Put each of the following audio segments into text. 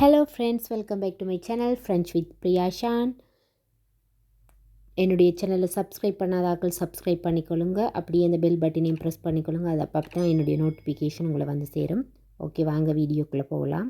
Hello friends welcome back to my channel friends with Priya Shan என்னுடைய சேனலை subscribe பண்ணாதாக்கள் subscribe பண்ணிக்கொள்ளுங்க. அப்படியே அந்த பெல் பட்டனையும் ப்ரெஸ் பண்ணிக்கொள்ளுங்க. அதை அப்போ தான் என்னுடைய நோட்டிஃபிகேஷன் உங்களை வந்து சேரும். ஓகே வாங்க வீடியோக்குள்ளே போகலாம்.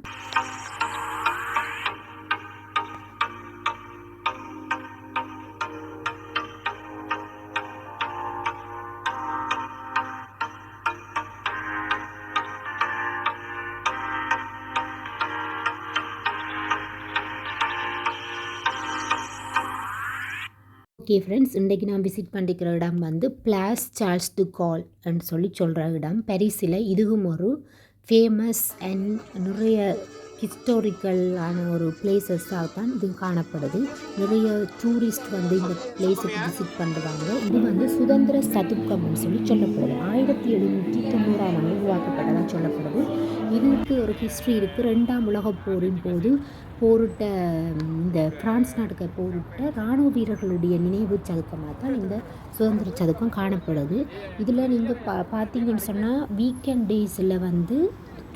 ஓகே ஃப்ரெண்ட்ஸ் இன்றைக்கி நான் விசிட் பண்ணிக்கிற இடம் வந்து பிளாஸ் சார்ல்ஸ் டு கால் சொல்லி சொல்கிற இடம். பெரிஸில் இதுவும் ஒரு ஃபேமஸ் அண்ட் நிறைய ஹிஸ்டாரிக்கலான ஒரு பிளேசஸாக தான் இது காணப்படுது. நிறைய டூரிஸ்ட் வந்து இந்த பிளேஸுக்கு விசிட் பண்ணுறாங்க இது வந்து சுதந்திர சதுக்கம்னு சொல்லி சொல்லப்படுது. ஆயிரத்தி எழுநூற்றி தொண்ணூறாம் ஆண்டு உருவாக்கப்பட்டதாக சொல்லப்படுது. இதுக்கு ஒரு ஹிஸ்ட்ரி இருக்குது ரெண்டாம் உலகப் போரின் போது போரிட்ட இந்த பிரான்ஸ் நாட்டுக்கு போரிட்ட இராணுவ வீரர்களுடைய நினைவு சதுக்கமாக தான் இந்த சுதந்திர சதுக்கம் காணப்படுது. இதில் நீங்கள் பா பார்த்தீங்கன்னு சொன்னால் வீக்கெண்ட் டேஸில் வந்து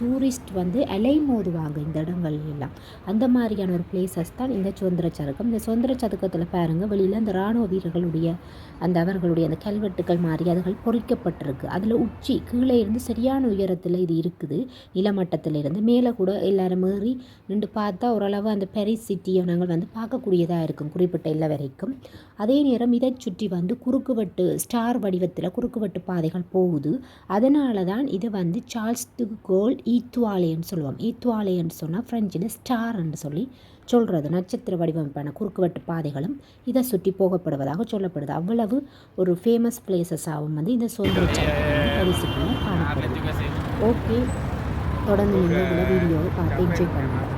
டூரிஸ்ட் வந்து அலை மோதுவாங்க இந்த இடங்கள் எல்லாம் அந்த மாதிரியான ஒரு பிளேசஸ் தான் இந்த சுதந்திர சதுக்கம். இந்த சுதந்திர சதுக்கத்தில் பாருங்கள் வெளியில் அந்த இராணுவ வீரர்களுடைய அந்த அவர்களுடைய அந்த கல்வெட்டுகள் மாதிரி அதுகள் பொறிக்கப்பட்டிருக்கு. அதில் உச்சி கீழே இருந்து சரியான உயரத்தில் இது இருக்குது. நிலமட்டத்தில் இருந்து மேலே கூட எல்லாரும் ஏறி நின்று பார்த்தா ஓரளவு அந்த பெரிஸ் சிட்டியை நாங்கள் வந்து பார்க்கக்கூடியதாக இருக்கும் குறிப்பிட்ட இல்லை வரைக்கும். அதே நேரம் இதை சுற்றி வந்து குறுக்குவெட்டு ஸ்டார் வடிவத்தில் குறுக்குவெட்டு பாதைகள் போகுது. அதனால தான் இது வந்து சார்ல்ஸ் தி கோல் ஈத்துவாலேன்னு சொல்லுவோம் ஈத்துவாலேன்னு சொன்னால் ஃப்ரெஞ்சில் ஸ்டார்ன்னு சொல்லி சொல்கிறது நட்சத்திர வடிவமைப்பான குறுக்குவெட்டு பாதைகளும் இதை சுற்றி போகப்படுவதாக சொல்லப்படுது அவ்வளவு ஒரு ஃபேமஸ் பிளேசஸாகவும் வந்து இந்த சுதந்திர பரிசுக்குள்ள காணப்படுது ஓகே தொடர்ந்து நீங்கள் வீடியோவை பார்த்து என்ஜாய் பண்ணுங்கள்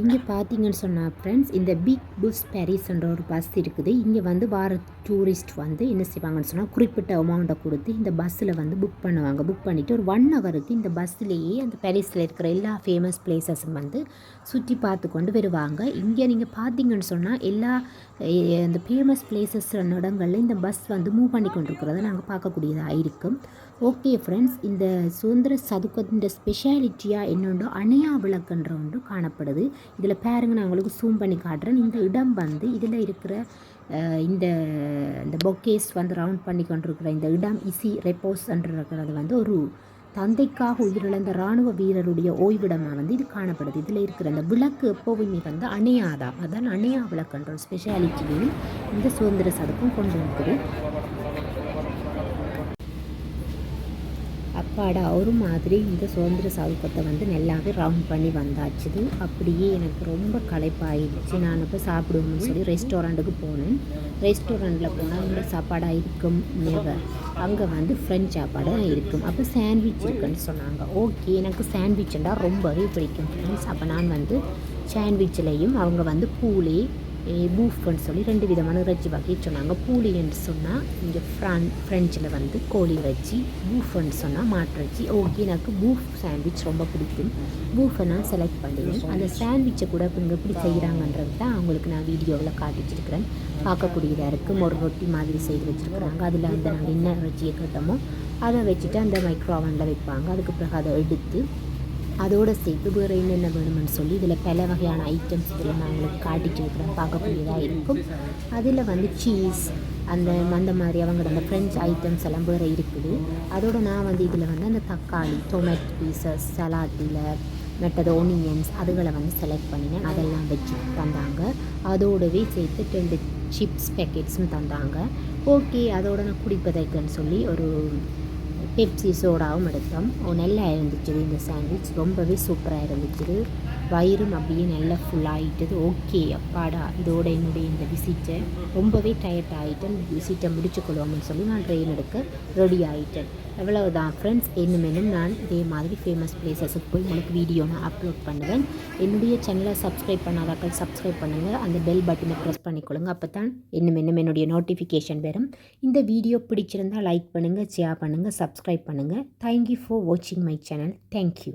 இங்கே பார்த்தீங்கன்னு சொன்னால் ஃப்ரெண்ட்ஸ் இந்த பிக் புஸ் பேரிஸ்ன்ற ஒரு பஸ் இருக்குது. இங்கே வந்து வார டூரிஸ்ட் வந்து என்ன செய்வாங்கன்னு சொன்னால் குறிப்பிட்ட அமௌண்ட்டை கொடுத்து இந்த பஸ்ஸில் வந்து புக் பண்ணுவாங்க. புக் பண்ணிவிட்டு ஒரு ஒன் ஹவருக்கு இந்த பஸ்ஸிலேயே அந்த பேரிஸில் இருக்கிற எல்லா ஃபேமஸ் பிளேசஸும் வந்து சுற்றி பார்த்து கொண்டு வருவாங்க. இங்கே நீங்கள் பார்த்தீங்கன்னு சொன்னால் எல்லா இந்த ஃபேமஸ் பிளேசஸ் இடங்களில் இந்த பஸ் வந்து மூவ் பண்ணி கொண்டிருக்கிறத நாங்கள் பார்க்கக்கூடியதாக இருக்கும். ஓகே ஃப்ரெண்ட்ஸ் இந்த சுதந்திர சதுக்கத்தின் ஸ்பெஷாலிட்டியாக என்னொன்று அணையா விளக்குன்ற ஒன்று காணப்படுது. இதில் பாருங்க நான் உங்களுக்கு சூம் பண்ணி காட்டுறேன். இந்த இடம் வந்து இதில் இருக்கிற இந்த இந்த பொக்கேஸ் வந்து ரவுண்ட் பண்ணி கொண்டிருக்கிற இந்த இடம் இசி ரெப்போஸ் இருக்கிறது வந்து ஒரு தந்தைக்காக உயிரிழந்த இராணுவ வீரருடைய ஓய்விடமாக வந்து இது காணப்படுது. இதில் இருக்கிற அந்த விளக்கு எப்போவுமே வந்து அணையாதா? அதான் அணையா விளக்குன்ற ஸ்பெஷாலிட்டியையும் இந்த சுதந்திர சதுக்கம் கொண்டு இருக்குது அப்பாடா ஒரு மாதிரி இந்த சுதந்திர சவுக்கத்தை வந்து நல்லாவே ரவுண்ட் பண்ணி வந்தாச்சுது. அப்படியே எனக்கு ரொம்ப களைப்பாயிடுச்சு. நான் இப்போ சாப்பிடுவோம்னு சொல்லி ரெஸ்டாரண்ட்டுக்கு போனேன். ரெஸ்டாரண்ட்டில் போனால் இந்த சாப்பாடாக இருக்கும். அங்கே வந்து ஃப்ரெஞ்ச் சாப்பாடாக தான் இருக்கும். அப்போ சாண்ட்விச் இருக்குன்னு சொன்னாங்க. ஓகே எனக்கு சாண்ட்விச்சுண்டா ரொம்பவே பிடிக்கும். ஃப்ரெண்ட்ஸ் அப்போ நான் வந்து சாண்ட்விச்லேயும் அவங்க வந்து பூலி பூஃப்னு சொல்லி ரெண்டு விதமான இறைச்சி வகை சொன்னாங்க. பூலின்னு சொன்னால் இங்கே ஃப்ரான் ஃப்ரெஞ்சில் வந்து கோழி இறைச்சி பூஃப்னு சொன்னால் மாட்டிறைச்சி ஓகே எனக்கு பூஃப் சாண்ட்விச் ரொம்ப பிடிக்கும். பூஃபை நான் செலக்ட் பண்ணிடுவேன். அந்த சாண்ட்விச்சை கூட இங்கே எப்படி செய்கிறாங்கன்றது தான் அவங்களுக்கு நான் வீடியோவில் காட்டிச்சிருக்கிறேன். பார்க்கக்கூடியதாக இருக்குது ஒரு ரொட்டி மாதிரி செய்து வச்சுருக்குறாங்க. அதில் அந்த நாங்கள் என்ன இறைச்சியை கேட்டோமோ அதை வச்சுட்டு அந்த மைக்ரோ ஓவனில் வைப்பாங்க. அதுக்கு பிறகு அதை எடுத்து அதோடு சேர்த்து வேறு என்னென்ன வேணும்னு சொல்லி இதில் பல வகையான ஐட்டம்ஸ் இதில் நான் உங்களுக்கு காட்டிட்டு இருக்கிறேன். பார்க்கக்கூடியதாக இருக்கும். அதில் வந்து சீஸ் அந்த அந்த மாதிரி அவங்களோட அந்த ஃப்ரெஞ்ச் ஐட்டம்ஸ் எல்லாம் வேறு இருக்குது. அதோடு நான் வந்து இதில் வந்து அந்த தக்காளி டொமேட் பீசஸ் சலாட்டில் மெட்டது ஒனியன்ஸ் அதுகளை வந்து செலக்ட் பண்ணினேன். அதெல்லாம் வச்சு தந்தாங்க. அதோடவே சேர்த்து ரெண்டு சிப்ஸ் பேக்கெட்ஸும் தந்தாங்க. ஓகே அதோட நான் குடிப்பதற்குன்னு சொல்லி ஒரு பெப்சி சோடாவும் எடுத்தோம். நல்லா இருந்துச்சு. இந்த சாண்ட்விச் ரொம்பவே சூப்பராக இருந்துச்சு. வயிறும் அப்படியே நல்லா ஃபுல்லாகிட்டது ஓகே அப்பாடா இதோட என்னுடைய இந்த விசிட்டை ரொம்பவே டயர்ட் ஆகிட்டேன் விசிட்டை முடிச்சுக்கொள்வோம்னு சொல்லி நான் ட்ரெயின் எடுக்க ரெடி ஆகிட்டேன் எவ்வளவுதான் ஃப்ரெண்ட்ஸ் இன்னும் இன்னும் நான் இதே மாதிரி ஃபேமஸ் பிளேசஸுக்கு போய் உங்களுக்கு வீடியோ நான் அப்லோட் பண்ணுவேன். என்னுடைய சேனலை சப்ஸ்கிரைப் பண்ணாதாக்கள் சப்ஸ்கிரைப் பண்ணுங்கள் அந்த பெல் பட்டனை ப்ரெஸ் பண்ணிக்கொள்ளுங்க. அப்போ தான் இன்னும் இன்னும் என்னுடைய நோட்டிஃபிகேஷன் வரும். இந்த வீடியோ பிடிச்சிருந்தால் லைக் பண்ணுங்கள் ஷேர் பண்ணுங்கள் சப்ஸ்கிரைப் பண்ணுங்கள் தேங்க்யூ ஃபார் வாட்சிங் மை சேனல் தேங்க்யூ